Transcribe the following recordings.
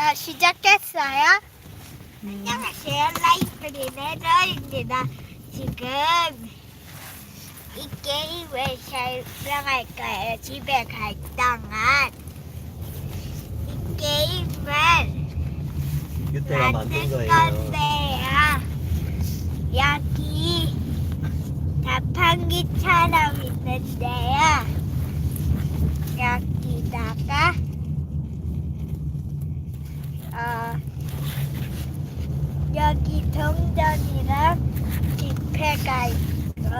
자, 시작했어요. 안녕하세요. 라이프린의 너입니다. 지금 이 게임을 설명할 거예요. 집에 갈 동안. 이 게임을 유태가 만든 만들 거예요. 건데요. 여기 자판기처럼 있는데요. 여기다가 어, 동전이랑 지폐가 있고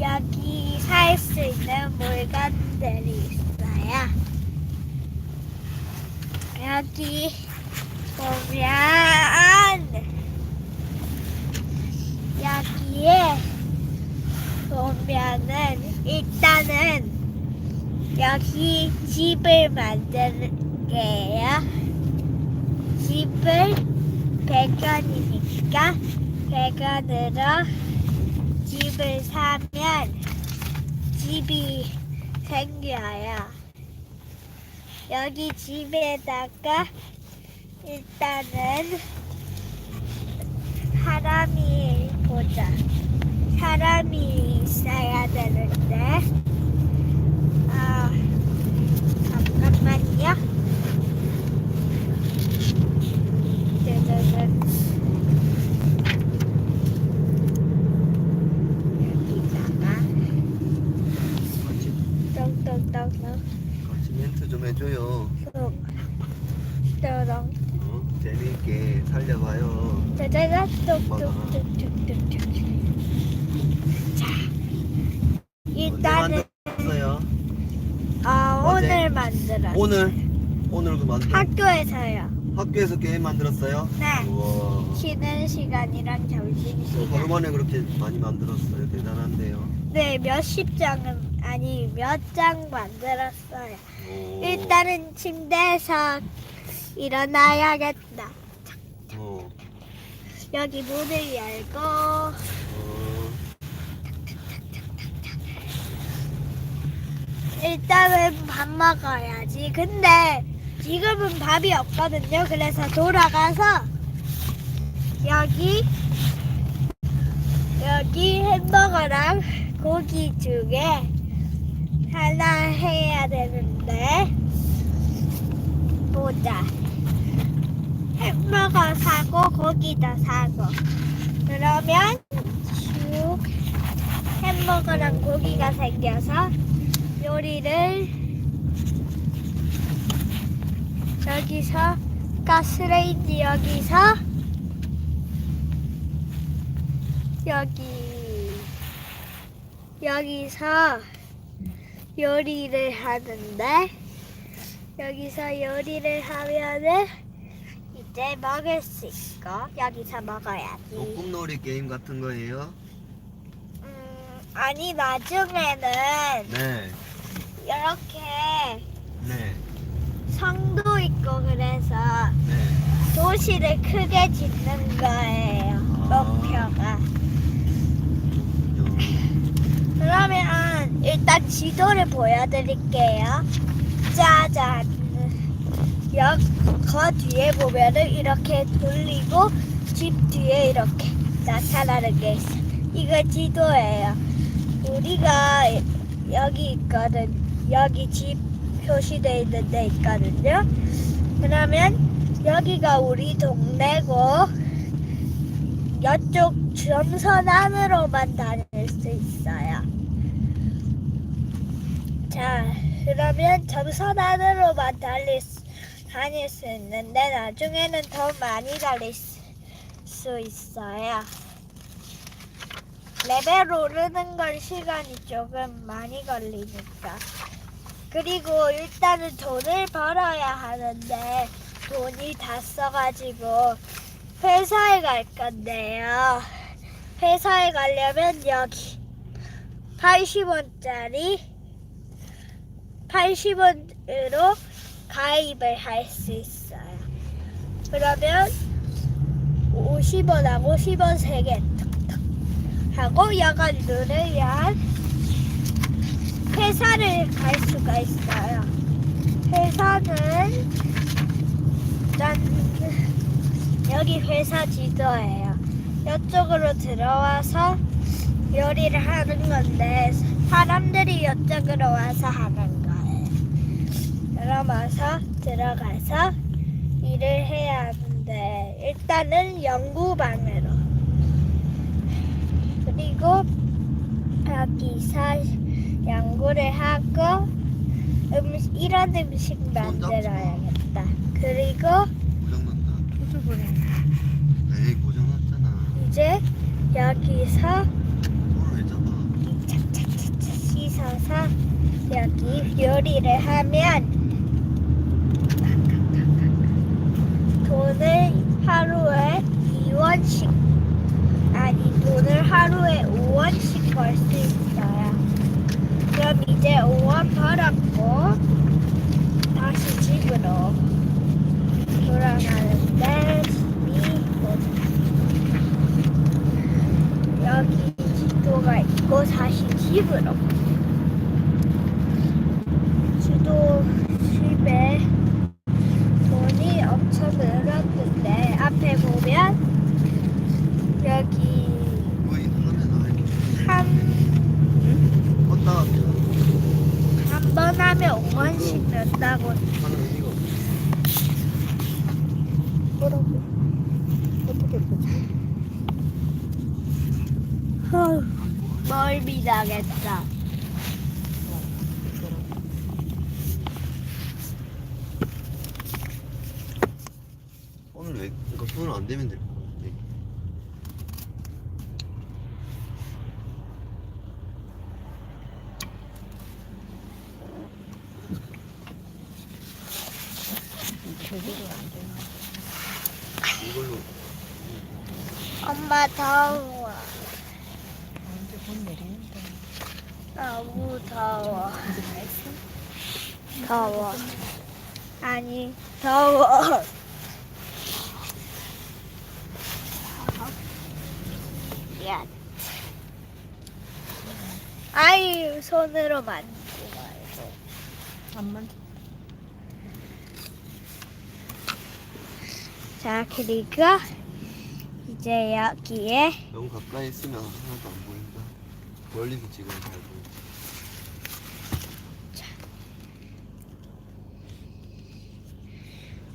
여기 살 수 있는 물건들이 있어요. 여기 보면 여기에 보면은 일단은 여기 집을 만들게요. 집을 100원이니까 100원으로 집을 사면 집이 생겨요. 여기 집에다가 일단은 사람이 보자. 사람이 있어야 되는데, 아, 잠깐만요. 짜자잔. 여기다가 같이, 멘트 좀 해줘요. 어? 재미있게 살려봐요. 일단은 만들었어요? 아 어제? 오늘 만들었어 오늘? 오늘 그 만들 학교에서요 학교에서 게임 만들었어요? 네 우와. 쉬는 시간이랑 점심시간 만에 그렇게 많이 만들었어요. 대단한데요. 네 몇십 장은 아니 몇 장 만들었어요 오. 일단은 침대에서 일어나야겠다 어. 여기 문을 열고 어. 일단은 밥 먹어야지 근데 지금은 밥이 없거든요. 그래서 돌아가서 여기 여기 햄버거랑 고기 중에 하나 해야 되는데 보자. 햄버거 사고 고기도 사고. 그러면 쭉 햄버거랑 고기가 생겨서 요리를 여기서 가스레인지 여기서 여기 여기서 요리를 하는데 여기서 요리를 하면은 이제 먹을 수 있고 여기서 먹어야지. 소꿉놀이 게임 같은 거예요? 음, 아니 나중에는 네. 이렇게 네. 성도 있고 그래서 네. 도시를 크게 짓는 거예요. 아. 목표가. 그러면 일단 지도를 보여드릴게요. 짜잔. 여, 그 뒤에 보면은 이렇게 돌리고 집 뒤에 이렇게 나타나는 게 있어. 이거 지도예요. 우리가 여기 있거든. 여기 집 표시되어 있는 데 있거든요. 그러면 여기가 우리 동네고 이쪽 점선 안으로만 다닐 수 있어요. 자, 그러면 점선 안으로만 달릴 수, 다닐 수 있는데 나중에는 더 많이 달릴 수, 수 있어요. 레벨 오르는 건 시간이 조금 많이 걸리니까. 그리고 일단은 돈을 벌어야 하는데 돈이 다 써가지고 회사에 갈 건데요. 회사에 가려면 여기 80원짜리 80원으로 가입을 할 수 있어요. 그러면 50원하고 10원 3개 툭툭 하고 여가 누르면 회사를 갈 수가 있어요. 회사는 짠. 여기 회사 지도예요. 이쪽으로 들어와서 요리를 하는 건데 사람들이 이쪽으로 와서 하는 거예요. 들어와서 들어가서 일을 해야 하는데 일단은 연구방으로 그리고 여기서 연구를 하고 음식 이런 음식 만들어야겠다. 그리고 고장났다. 유튜브를 에이 고장났잖아. 이제 여기서? 착착착착 씻어서 여기 요리를 하면 돈을 하루에 2원씩 아니 돈을 하루에 5원씩 벌 수 있어요. 그럼 이제 5원 벌었고 다시 집으로 돌아가는데 집이 여기 지도가 있고 다시 집으로 지도 집에 돈이 엄청 늘었는데 앞에 보면 여기 거의 하면 알겠지. 한 껐다 하면 한 번 하면 5원씩 낸다고 하는 의미가 없어. 뭐라고? 어떻게 보지? 뭘 믿어야겠다. 손을 왜? 그러니까 손을 안 대면 될것 같아. 이걸로 더워. 언제 곧 내리는데 너무 더워. 이제 다 했어? 더워. 아니, 더워. 미안. 아이, 손으로 만지지 말고. 안 만져 자, 그리고 이제 여기에 너무 가까이 있으면 하나도 안 보인다. 멀리서 찍으면 잘 보여.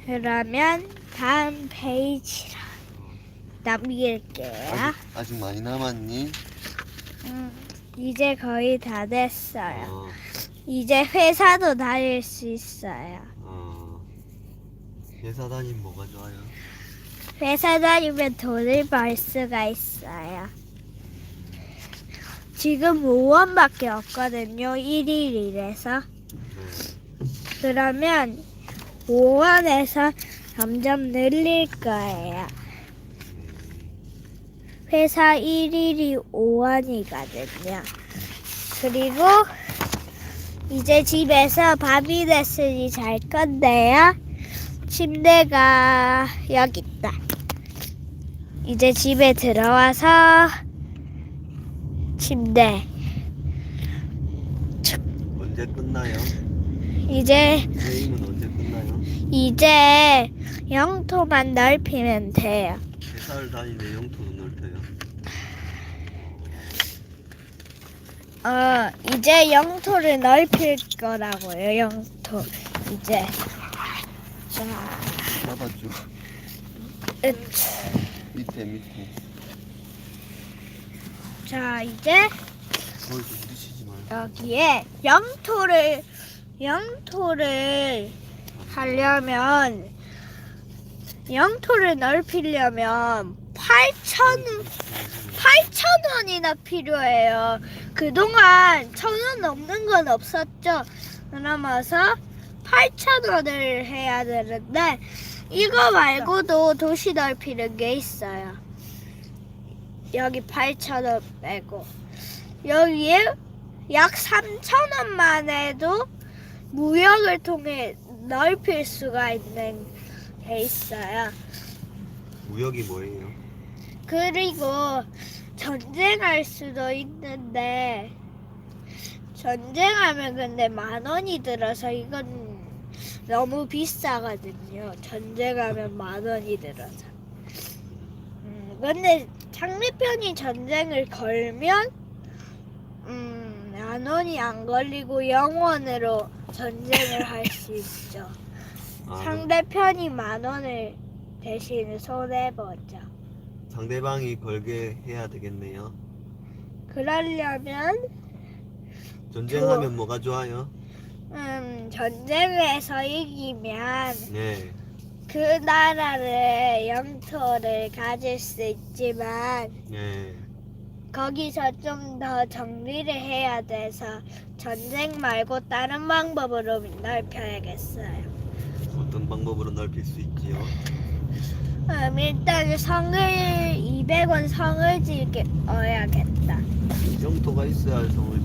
그러면 다음 페이지로 남길게요. 아직, 아직 많이 남았니? 음, 이제 거의 다 됐어요. 어, 이제 회사도 다닐 수 있어요. 어. 회사 다니면 뭐가 좋아요? 회사 다니면 돈을 벌 수가 있어요. 지금 5원밖에 없거든요. 1일 일해서. 네. 그러면 5원에서 점점 늘릴 거예요. 회사 1일이 5원이거든요. 그리고 이제 집에서 밤이 됐으니 잘 건데요. 침대가 여기 있다. 이제 집에 들어와서 침대. 언제 끝나요? 이제 게임은 언제 끝나요? 이제 영토만 넓히면 돼요. 회사를 다니면 영토도 넓혀요. 어, 이제 영토를 넓힐 거라고요, 영토. 이제. 자, 잡아줘. 으, 밑에 밑에. 자, 이제 거기서 부딪히지 말고. 여기에 영토를, 영토를 하려면, 영토를 넓히려면 8천, 8천 원이나 필요해요. 그동안 천 원 넘는 건 없었죠. 그러면서 8천 원을 해야 되는데 이거 말고도 도시 넓히는 게 있어요. 여기 8천 원 빼고 여기에 약 3천 원만 해도 무역을 통해 넓힐 수가 있는 게 있어요. 무역이 뭐예요? 그리고 전쟁할 수도 있는데 전쟁하면 근데 만 원이 들어서 이건 너무 비싸거든요. 전쟁하면 만 원이 들어서. 음, 근데 상대편이 전쟁을 걸면 음, 만 원이 안 걸리고 영원으로 전쟁을 할 수 있죠. 아, 상대편이 만 원을 대신 손해 보죠. 상대방이 걸게 해야 되겠네요. 그러려면 전쟁하면 뭐가 좋아요? 음, 전쟁에서 이기면 네. 그 나라를 영토를 가질 수 있지만 네. 거기서 좀 더 정리를 해야 돼서 전쟁 말고 다른 방법으로 넓혀야겠어요. 어떤 방법으로 넓힐 수 있지요? 음, 일단 성을 200원 성을 지어야겠다. 영토가 있어야 성을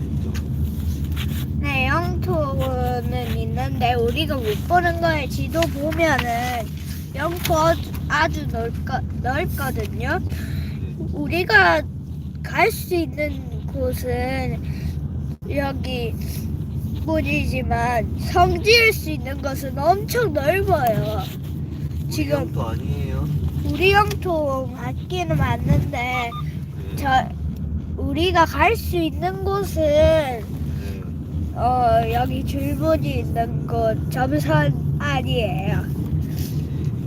영토는 있는데 우리가 못 보는 거에 지도 보면은 영토 아주, 넓거, 넓거든요. 네. 우리가 갈 수 있는 곳은 여기 뿐이지만 성 지을 수 있는 곳은 엄청 넓어요. 지금 영토 아니에요? 우리 영토 맞기는 맞는데 네. 저 우리가 갈 수 있는 곳은 네. 어 여기 줄무늬 있는 곳 점선 아니에요.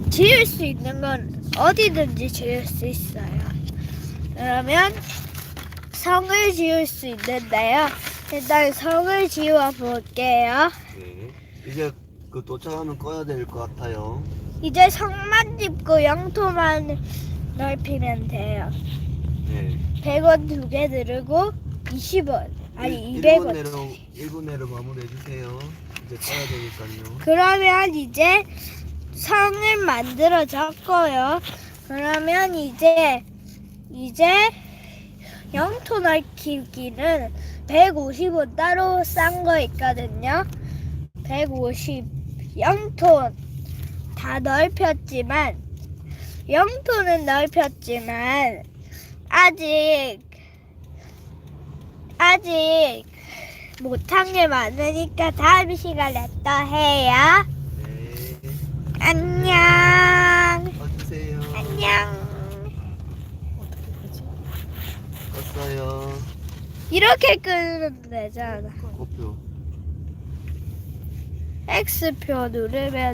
지을 수 있는 건 어디든지 지을 수 있어요. 그러면 성을 지을 수 있는데요. 일단 성을 지어 볼게요. 네. 이제 그 도착하면 꺼야 될 것 같아요. 이제 성만 짓고 영토만 넓히면 돼요. 네. 100원 두 개 들고 20원 아니 1분 200원. 내로 1분 내로 마무리해 주세요. 이제 꺼야 되니까요. 그러면 이제 성을 만들어졌고요. 그러면 이제 이제 영토 넓히기는 150원 따로 싼 거 있거든요. 150 영토 다 넓혔지만 영토는 넓혔지만 아직 아직 못한 게 많으니까 다음 시간에 또 해요. 네. 안녕. 꺼주세요. 안녕. 어떻게? 껐어요. 이렇게 끄면 되잖아. 고표. X표 누르면